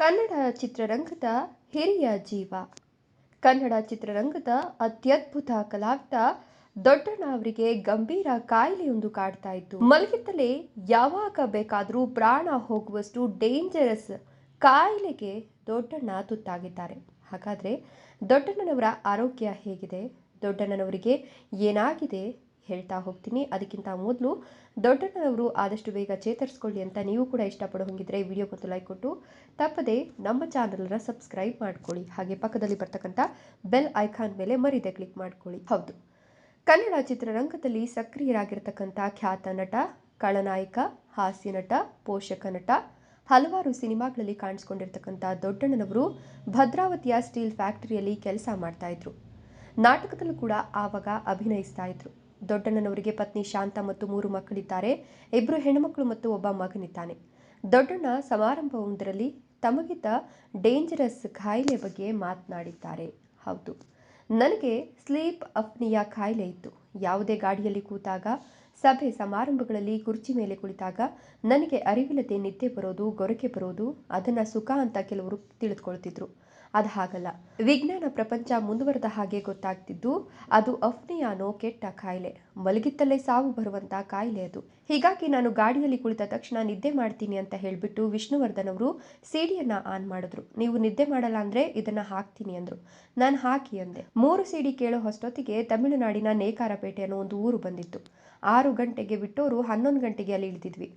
ಕನ್ನಡ ಚಿತ್ರರಂಗದ ಹಿರಿಯ ಜೀವ. ಕನ್ನಡ ಚಿತ್ರರಂಗದ ಅತ್ಯದ್ಭುತ ಕಲಾವಿದ ದೊಡ್ಡಣ್ಣ ಅವರಿಗೆ ಗಂಭೀರ ಕಾಯಿಲೆಯೊಂದು ಕಾಡ್ತಾ ಇತ್ತು. ಮಲಗಿದ್ದಲೇ ಯಾವಾಗ ಬೇಕಾದರೂ ಪ್ರಾಣ ಹೋಗುವಷ್ಟು ಡೇಂಜರಸ್ ಕಾಯಿಲೆಗೆ ದೊಡ್ಡಣ್ಣ ತುತ್ತಾಗಿದ್ದಾರೆ. ಹಾಗಾದರೆ ದೊಡ್ಡಣ್ಣನವರ ಆರೋಗ್ಯ ಹೇಗಿದೆ? ದೊಡ್ಡಣ್ಣನವರಿಗೆ ಏನಾಗಿದೆ? ಹೇಳ್ತಾ ಹೋಗ್ತೀನಿ. ಅದಕ್ಕಿಂತ ಮೊದಲು ದೊಡ್ಡಣ್ಣನವರು ಆದಷ್ಟು ಬೇಗ ಚೇತರಿಸ್ಕೊಳ್ಳಿ ಅಂತ ನೀವು ಕೂಡ ಇಷ್ಟಪಡೋ ಹೋಗಿದ್ರೆ ವಿಡಿಯೋ ಮತ್ತು ಲೈಕ್ ಕೊಟ್ಟು ತಪ್ಪದೆ ನಮ್ಮ ಚಾನಲ್ನ ಸಬ್ಸ್ಕ್ರೈಬ್ ಮಾಡ್ಕೊಳ್ಳಿ. ಹಾಗೆ ಪಕ್ಕದಲ್ಲಿ ಬರ್ತಕ್ಕಂಥ ಬೆಲ್ ಐಕಾನ್ ಮೇಲೆ ಮರಿದೆ ಕ್ಲಿಕ್ ಮಾಡ್ಕೊಳ್ಳಿ. ಹೌದು. ಕನ್ನಡ ಚಿತ್ರರಂಗದಲ್ಲಿ ಸಕ್ರಿಯರಾಗಿರ್ತಕ್ಕಂಥ ಖ್ಯಾತ ನಟ ಕಳನಾಯಕ ಹಾಸ್ಯ ನಟ, ಪೋಷಕ ನಟ, ಹಲವಾರು ಸಿನಿಮಾಗಳಲ್ಲಿ ಕಾಣಿಸ್ಕೊಂಡಿರ್ತಕ್ಕಂಥ ದೊಡ್ಡಣ್ಣನವರು ಭದ್ರಾವತಿಯ ಸ್ಟೀಲ್ ಫ್ಯಾಕ್ಟರಿಯಲ್ಲಿ ಕೆಲಸ ಮಾಡ್ತಾ ಇದ್ರು. ನಾಟಕದಲ್ಲೂ ಕೂಡ ಆವಾಗ ಅಭಿನಯಿಸ್ತಾ ಇದ್ರು. ದೊಡ್ಡಣ್ಣನವರಿಗೆ ಪತ್ನಿ ಶಾಂತ ಮತ್ತು ಮೂರು ಮಕ್ಕಳಿದ್ದಾರೆ. ಇಬ್ಬರು ಹೆಣ್ಣುಮಕ್ಕಳು ಮತ್ತು ಒಬ್ಬ ಮಗನಿದ್ದಾನೆ. ದೊಡ್ಡಣ್ಣ ಸಮಾರಂಭವೊಂದರಲ್ಲಿ ತಮಗಿದ್ದ ಡೇಂಜರಸ್ ಕಾಯಿಲೆ ಬಗ್ಗೆ ಮಾತನಾಡಿದ್ದಾರೆ. ಹೌದು, ನನಗೆ ಸ್ಲೀಪ್ ಅಪ್ನಿಯ ಕಾಯಿಲೆ ಇತ್ತು. ಯಾವುದೇ ಗಾಡಿಯಲ್ಲಿ ಕೂತಾಗ, ಸಭೆ ಸಮಾರಂಭಗಳಲ್ಲಿ ಕುರ್ಚಿ ಮೇಲೆ ಕುಳಿತಾಗ ನನಗೆ ಅರಿವಿಲ್ಲದೆ ನಿದ್ದೆ ಬರೋದು, ಗೊರಕೆ ಬರೋದು, ಅದನ್ನು ಸುಖ ಅಂತ ಕೆಲವರು ತಿಳಿದುಕೊಳ್ತಿದ್ರು. ಅದು ಹಾಗಲ್ಲ. ವಿಜ್ಞಾನ ಪ್ರಪಂಚ ಮುಂದುವರೆದ ಹಾಗೆ ಗೊತ್ತಾಗ್ತಿದ್ದು, ಅದು ಅಫ್ನಿಯಾನೋ ಕೆಟ್ಟ ಕಾಯಿಲೆ. ಮಲಗಿತ್ತಲ್ಲೇ ಸಾವು ಬರುವಂತ ಕಾಯಿಲೆ ಅದು. ಹೀಗಾಗಿ ನಾನು ಗಾಡಿಯಲ್ಲಿ ಕುಳಿತ ತಕ್ಷಣ ನಿದ್ದೆ ಮಾಡ್ತೀನಿ ಅಂತ ಹೇಳಿಬಿಟ್ಟು ವಿಷ್ಣುವರ್ಧನ್ ಅವರು ಸಿಡಿಯನ್ನ ಆನ್ ಮಾಡಿದ್ರು. ನೀವು ನಿದ್ದೆ ಮಾಡಲ್ಲ ಅಂದ್ರೆ ಇದನ್ನ ಹಾಕ್ತೀನಿ ಅಂದ್ರು. ನಾನು ಹಾಕಿ ಅಂದೆ. ಮೂರು ಸಿಡಿ ಕೇಳೋ ಹೊಸ್ತೊತ್ತಿಗೆ ತಮಿಳುನಾಡಿನ ನೇಕಾರಪೇಟೆ ಅನ್ನೋ ಒಂದು ಊರು ಬಂದಿತ್ತು. ಆರು ಗಂಟೆಗೆ ಬಿಟ್ಟೋರು ಹನ್ನೊಂದು ಗಂಟೆಗೆ ಅಲ್ಲಿ ಇಳಿದಿದ್ವಿ.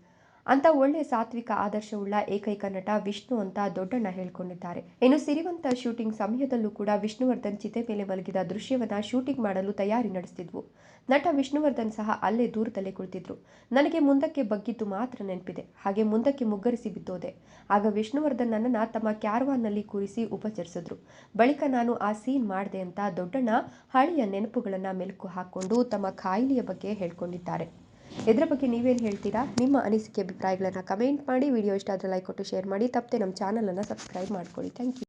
ಅಂತ ಒಳ್ಳೆ ಸಾತ್ವಿಕ ಆದರ್ಶವುಳ್ಳ ಏಕೈಕ ನಟ ವಿಷ್ಣು ಅಂತ ದೊಡ್ಡಣ್ಣ ಹೇಳ್ಕೊಂಡಿದ್ದಾರೆ. ಇನ್ನು ಸಿರಿವಂತ ಶೂಟಿಂಗ್ ಸಮಯದಲ್ಲೂ ಕೂಡ ವಿಷ್ಣುವರ್ಧನ್ ಚಿತೆ ಮೇಲೆ ಮಲಗಿದ ದೃಶ್ಯವನ್ನ ಶೂಟಿಂಗ್ ಮಾಡಲು ತಯಾರಿ ನಡೆಸ್ತಿದ್ವು. ನಟ ವಿಷ್ಣುವರ್ಧನ್ ಸಹ ಅಲ್ಲೇ ದೂರದಲ್ಲೇ ಕುಳಿತಿದ್ರು. ನನಗೆ ಮುಂದಕ್ಕೆ ಬಗ್ಗಿದ್ದು ಮಾತ್ರ ನೆನಪಿದೆ. ಹಾಗೆ ಮುಂದಕ್ಕೆ ಮುಗ್ಗರಿಸಿ ಬಿದ್ದೋದೆ. ಆಗ ವಿಷ್ಣುವರ್ಧನ್ ನನ್ನನ್ನು ತಮ್ಮ ಕ್ಯಾರ್ವಾನ್ನಲ್ಲಿ ಕೂರಿಸಿ ಉಪಚರಿಸಿದ್ರು. ಬಳಿಕ ನಾನು ಆ ಸೀನ್ ಮಾಡಿದೆ ಅಂತ ದೊಡ್ಡಣ್ಣ ಹಳೆಯ ನೆನಪುಗಳನ್ನ ಮೆಲುಕು ಹಾಕೊಂಡು ತಮ್ಮ ಕಾಯಿಲೆಯ ಬಗ್ಗೆ ಹೇಳ್ಕೊಂಡಿದ್ದಾರೆ. ಇದರ ಬಗ್ಗೆ ನೀವೇನು ಹೇಳ್ತೀರಾ? ನಿಮ್ಮ ಅನಿಸಿಕೆ, ಅಭಿಪ್ರಾಯಗಳನ್ನು ಕಮೆಂಟ್ ಮಾಡಿ. ವಿಡಿಯೋ ಇಷ್ಟ ಆದರೆ ಲೈಕ್ ಕೊಟ್ಟು ಶೇರ್ ಮಾಡಿ. ತಪ್ಪದೆ ನಮ್ಮ ಚಾನಲನ್ನು ಸಬ್ಸ್ಕ್ರೈಬ್ ಮಾಡ್ಕೊಳ್ಳಿ. Thank you